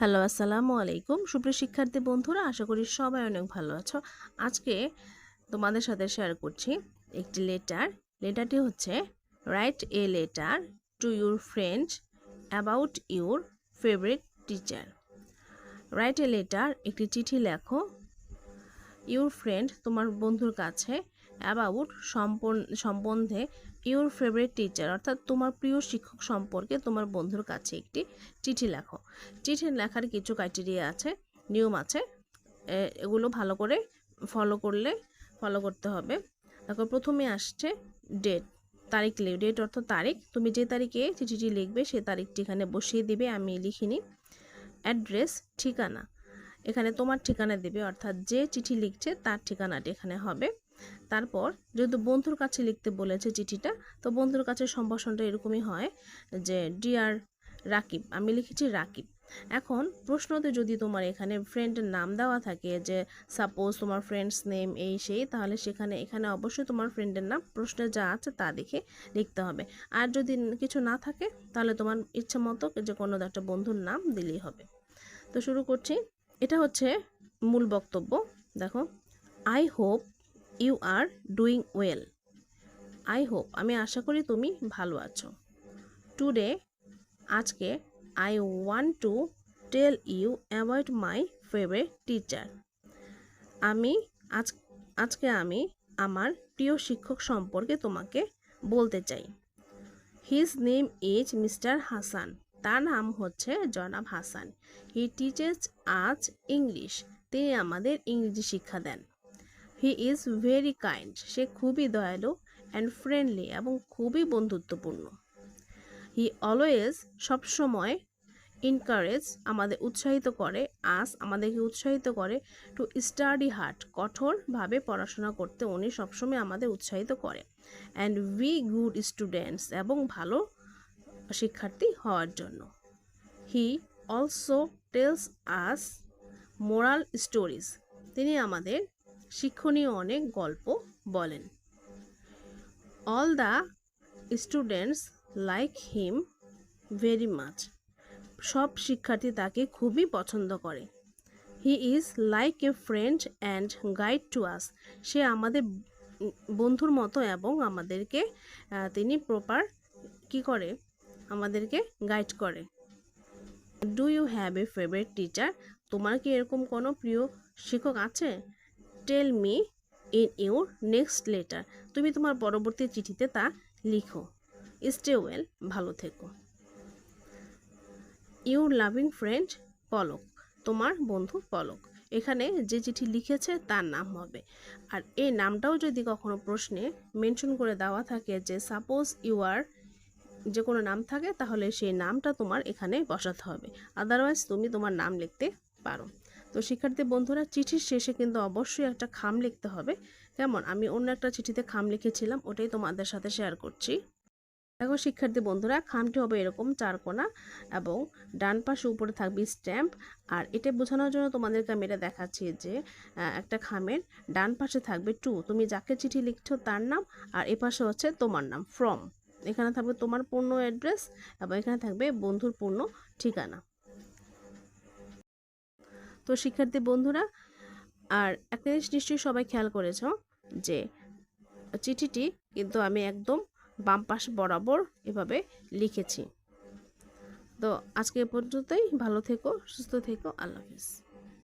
Hello, আসসালামু আলাইকুম। সুপ্রিয় শিক্ষার্থী বন্ধুরা, আশা করি সবাই অনেক ভালো আছো। আজকে তোমাদের সাথে শেয়ার করছি একটি লেটার লেটারটি হচ্ছে write a letter to your friend about your favourite teacher write a letter একটি চিঠি লেখো ইউর ফ্রেন্ড তোমার বন্ধুর কাছে অ্যাবাউট সম্বন্ধে ইউর ফেভারিট টিচার অর্থাৎ তোমার প্রিয় শিক্ষক সম্পর্কে তোমার বন্ধুর কাছে একটি চিঠি লেখো। চিঠি লেখার কিছু ক্রাইটেরিয়া আছে, নিয়ম আছে এগুলো ভালো করে ফলো করলে ফলো করতে হবে। তারপর প্রথমে আসছে ডেট তারিখ লিখ। ডেট অর্থ তারিখ, তুমি যে তারিখে চিঠিটি লিখবে সে তারিখটি এখানে বসিয়ে দিবে, আমি লিখিনি। অ্যাড্রেস ঠিকানা, এখানে তোমার ঠিকানা দেবে, অর্থাৎ যে চিঠি লিখছে তার ঠিকানাটি এখানে হবে। তারপর যেহেতু বন্ধুর কাছে লিখতে বলেছে চিঠিটা, তো বন্ধুর কাছে সম্ভাষণটা এরকমই হয় যে ডিয়ার রাকিব, আমি লিখেছি, রাকিব, এখন প্রশ্নতে যদি তোমার এখানে ফ্রেন্ডের নাম দেওয়া থাকে যে সাপোজ তোমার ফ্রেন্ডস নেম এই সেই, তাহলে সেখানে, এখানে অবশ্যই তোমার ফ্রেন্ডের নাম, প্রশ্নে যা আছে তা দেখে লিখতে হবে। আর যদি কিছু না থাকে, তাহলে তোমার ইচ্ছা মতো যে, কোনো একটা বন্ধুর নাম দিলেই হবে। তো শুরু করছি। এটা হচ্ছে মূল বক্তব্য। দেখো I hope you are doing well I hope আমি আশা করি তুমি ভালো আছো। টুডে আজকে I want to tell you about my favourite teacher আমি, আজ, আজকে আমি আমার প্রিয় শিক্ষক সম্পর্কে তোমাকে বলতে চাই। His name is mister Hasan তার নাম হচ্ছে জনাব Hasan. He teaches us English তিনি আমাদের ইংরেজি শিক্ষা দেন। হি ইজ ভেরি কাইন্ড সে খুবই দয়ালু অ্যান্ড ফ্রেন্ডলি এবং খুবই বন্ধুত্বপূর্ণ। হি অলওয়েজ সবসময় ইনকারেজ আমাদের উৎসাহিত করে আস আমাদেরকে উৎসাহিত করে টু স্টাডি হার্ট কঠোরভাবে পড়াশোনা করতে উনি সবসময় আমাদের উৎসাহিত করে। অ্যান্ড উই গুড স্টুডেন্টস এবং ভালো শিক্ষার্থী হওয়ার জন্য। He also tells us moral stories তিনি আমাদের শিক্ষণীয় অনেক গল্প বলেন। All the students like him very much সব শিক্ষার্থী তাকে খুবই পছন্দ করে। He is like a friend and guide to us সে আমাদের বন্ধুর মতো এবং আমাদেরকে তিনি প্রপার কি করে? আমাদেরকে গাইড করে। Do you have a favourite teacher তোমার কি এরকম কোনো প্রিয় শিক্ষক আছে? Tell me in your next letter তুমি তোমার পরবর্তী চিঠিতে তা লিখো। স্টে ওয়েল ভালো থেকো। Your loving friend Palak. তোমার বন্ধু, পলক। এখানে যে চিঠি লিখেছে তার নাম হবে। আর এই নামটাও যদি কখনো প্রশ্নে মেনশন করে দেওয়া থাকে যে সাপোজ ইউ আর যে কোনো নাম থাকে, তাহলে সেই নামটা তোমার এখানে বসাতে হবে। আদারওয়াইজ তুমি তোমার নাম লিখতে পারো। তো শিক্ষার্থী বন্ধুরা, চিঠির শেষে কিন্তু অবশ্যই একটা খাম লিখতে হবে। কেমন? আমি অন্য একটা চিঠিতে খাম লিখেছিলাম, ওটাই তোমাদের সাথে শেয়ার করছি। দেখো শিক্ষার্থী বন্ধুরা, খামটি হবে এরকম চার কোণা এবং ডান পাশে উপরে থাকবে স্ট্যাম্প আর এটা বোঝানোর জন্য তোমাদেরকে আমি এটা দেখাচ্ছি যে একটা খামের ডান পাশে থাকবে টু তুমি যাকে চিঠি লিখছো তার নাম, আর এ পাশে হচ্ছে তোমার নাম ফ্রম এখানে থাকবে তোমার পূর্ণ অ্যাড্রেস এবং এখানে থাকবে বন্ধুর পূর্ণ ঠিকানা। তো শিক্ষার্থী বন্ধুরা, আর একটা জিনিস নিশ্চয়ই সবাই খেয়াল করেছ যে চিঠিটি কিন্তু আমি একদম বাম পাশ বরাবর এভাবে লিখেছি। তো আজকে পর্যন্তই, ভালো থেকো, সুস্থ থেকো, আল্লাহ হাফিজ।